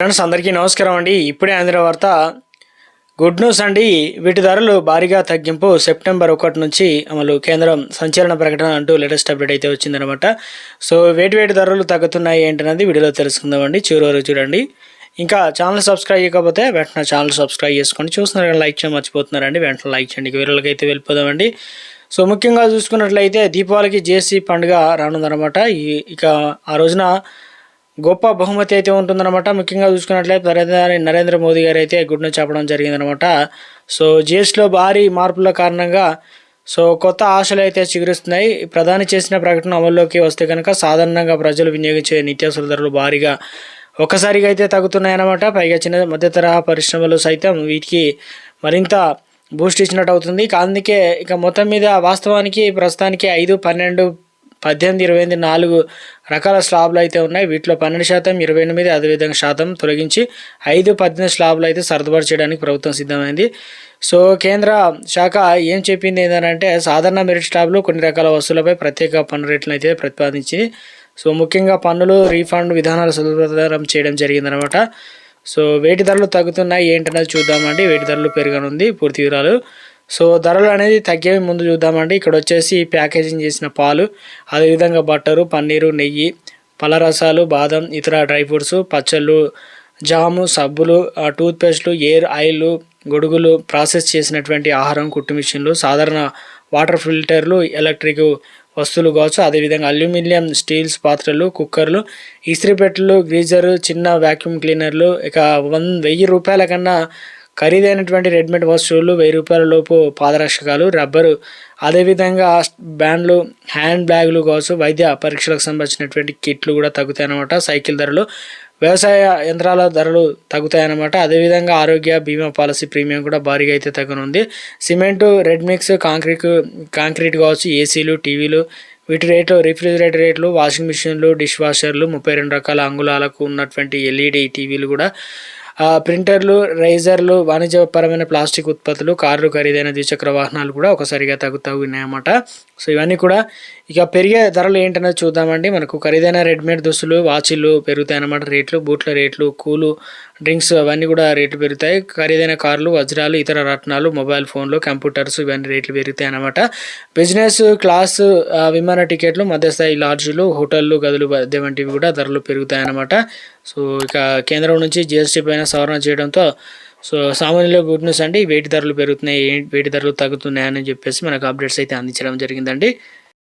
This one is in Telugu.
ఫ్రెండ్స్ అందరికీ నమస్కారం అండి. ఇప్పుడే అందిన వార్త గుడ్ న్యూస్ అండి. వీటి ధరలు భారీగా తగ్గింపు సెప్టెంబర్ ఒకటి నుంచి అమలు కేంద్రం సంచలన ప్రకటన అంటూ లేటెస్ట్ అప్డేట్ అయితే వచ్చిందనమాట. సో వేటి వేటి ధరలు తగ్గుతున్నాయి ఏంటనేది వీడియోలో తెలుసుకుందామండి చివరి వరకు చూడండి. ఇంకా ఛానల్ సబ్స్క్రైబ్ చేయకపోతే వెంటనే ఛానల్ సబ్స్క్రైబ్ చేసుకొని చూస్తున్నారు లైక్ చేయడం మర్చిపోతున్నారండి. వెంటనే లైక్ చేయండి. వీరులకి అయితే వెళ్ళిపోదామండి సో ముఖ్యంగా చూసుకున్నట్లయితే దీపావళికి జేసీ పండుగ రానుందనమాట. ఈ ఇక ఆ రోజున గొప్ప బహుమతి అయితే ఉంటుందన్నమాట. ముఖ్యంగా చూసుకున్నట్లయితే ప్రధాని నరేంద్ర మోదీ గారు అయితే గుడ్ను చెప్పడం జరిగిందనమాట సో జిఎస్టీలో భారీ మార్పుల కారణంగా సో కొత్త ఆశలు అయితే చిగురిస్తున్నాయి. ప్రధాని చేసిన ప్రకటన అమల్లోకి వస్తే కనుక సాధారణంగా ప్రజలు వినియోగించే నిత్యావసర ధరలు భారీగా ఒక్కసారిగా అయితే తగ్గుతున్నాయన్నమాట. పైగా చిన్న మధ్య తరహా పరిశ్రమలు సైతం వీటికి మరింత బూస్ట్ ఇచ్చినట్టు అవుతుంది. అందుకే ఇక మొత్తం మీద వాస్తవానికి ప్రస్తుతానికి ఐదు పన్నెండు పద్దెనిమిది ఇరవై ఎనిమిది నాలుగు రకాల స్లాబ్లు అయితే ఉన్నాయి. వీటిలో పన్నెండు శాతం ఇరవై ఎనిమిది అదేవిధంగా శాతం తొలగించి ఐదు పద్దెనిమిది స్లాబ్లు అయితే సర్దుబాటు చేయడానికి ప్రభుత్వం సిద్ధమైంది. సో కేంద్ర శాఖ ఏం చెప్పింది ఏంటంటే సాధారణ మెరిట్ స్లాబ్లు కొన్ని రకాల వస్తువులపై ప్రత్యేక పన్ను రేట్లను అయితే ప్రతిపాదించింది. సో ముఖ్యంగా పన్నులు రీఫండ్ విధానాలు సులభతరం చేయడం జరిగిందనమాట సో వేటి ధరలు తగ్గుతున్నాయి ఏంటనేది చూద్దామండి. వేటి ధరలు పెరగనుంది. పూర్తి వివరాలు సో ధరలు అనేది తగ్గేవి ముందు చూద్దామండి. ఇక్కడ వచ్చేసి ప్యాకేజింగ్ చేసిన పాలు అదేవిధంగా బట్టరు పన్నీరు నెయ్యి పలరసాలు బాదం ఇతర డ్రై ఫ్రూట్స్ పచ్చళ్ళు జాము సబ్బులు టూత్పేస్ట్లు ఎయిర్ ఆయిల్ గొడుగులు ప్రాసెస్ చేసినటువంటి ఆహారం కుట్టు మిషన్లు సాధారణ వాటర్ ఫిల్టర్లు ఎలక్ట్రిక్ వస్తువులు కావచ్చు. అదేవిధంగా అల్యూమినియం స్టీల్స్ పాత్రలు కుక్కర్లు ఇస్త్రీ పెట్టెలు గ్రీజర్ చిన్న వ్యాక్యూమ్ క్లీనర్లు ఇక వన్ వెయ్యి రూపాయల కన్నా ఖరీదైనటువంటి రెడీమేడ్ వస్తువులు వెయ్యి రూపాయల లోపు పాదరక్షకాలు రబ్బరు అదేవిధంగా బ్యాండ్లు హ్యాండ్ బ్యాగులు కావచ్చు వైద్య పరీక్షలకు సంబంధించినటువంటి కిట్లు కూడా తగ్గుతాయి అన్నమాట సైకిల్ ధరలు వ్యవసాయ యంత్రాల ధరలు తగ్గుతాయన్నమాట. అదేవిధంగా ఆరోగ్య బీమా పాలసీ ప్రీమియం కూడా భారీగా అయితే తగ్గనుంది. Cement ready mix concrete concrete కావచ్చు ఏసీలు టీవీలు వీటి రేట్లు రిఫ్రిజిరేటర్ రేట్లు వాషింగ్ మిషన్లు డిష్ వాషర్లు ముప్పై రెండు రకాల అంగుళాలకు ఉన్నటువంటి ఎల్ఈడి టీవీలు కూడా ప్రింటర్లు రైజర్లు వాణిజ్యపరమైన ప్లాస్టిక్ ఉత్పత్తులు కార్లు ఖరీదైన ద్విచక్ర వాహనాలు కూడా ఒకసారిగా తగ్గుతూ ఉన్నాయన్నమాట. సో ఇవన్నీ కూడా ఇక పెరిగే ధరలు ఏంటనేది చూద్దామండి. మనకు ఖరీదైన రెడీమేడ్ దుస్తులు వాచిలు పెరుగుతాయి అన్నమాట రేట్లు బూట్ల రేట్లు కూలు డ్రింక్స్ అవన్నీ కూడా రేట్లు పెరుగుతాయి. ఖరీదైన కార్లు వజ్రాలు ఇతర రత్నాలు మొబైల్ ఫోన్లు కంప్యూటర్స్ ఇవన్నీ రేట్లు పెరుగుతాయి అనమాట బిజినెస్ క్లాస్ విమాన టికెట్లు మధ్యస్థాయి లాడ్జీలు హోటళ్ళు గదులు వంటివి కూడా ధరలు పెరుగుతాయి అన్నమాట. సో ఇక కేంద్రం నుంచి జిఎస్టీ పైన సవరణ చేయడంతో సో సామాన్యుల గుడ్ న్యూస్ అండి. వేటి ధరలు పెరుగుతున్నాయి వేటి ధరలు తగ్గుతున్నాయని చెప్పేసి మనకు అప్డేట్స్ అయితే అందించడం జరిగిందండి.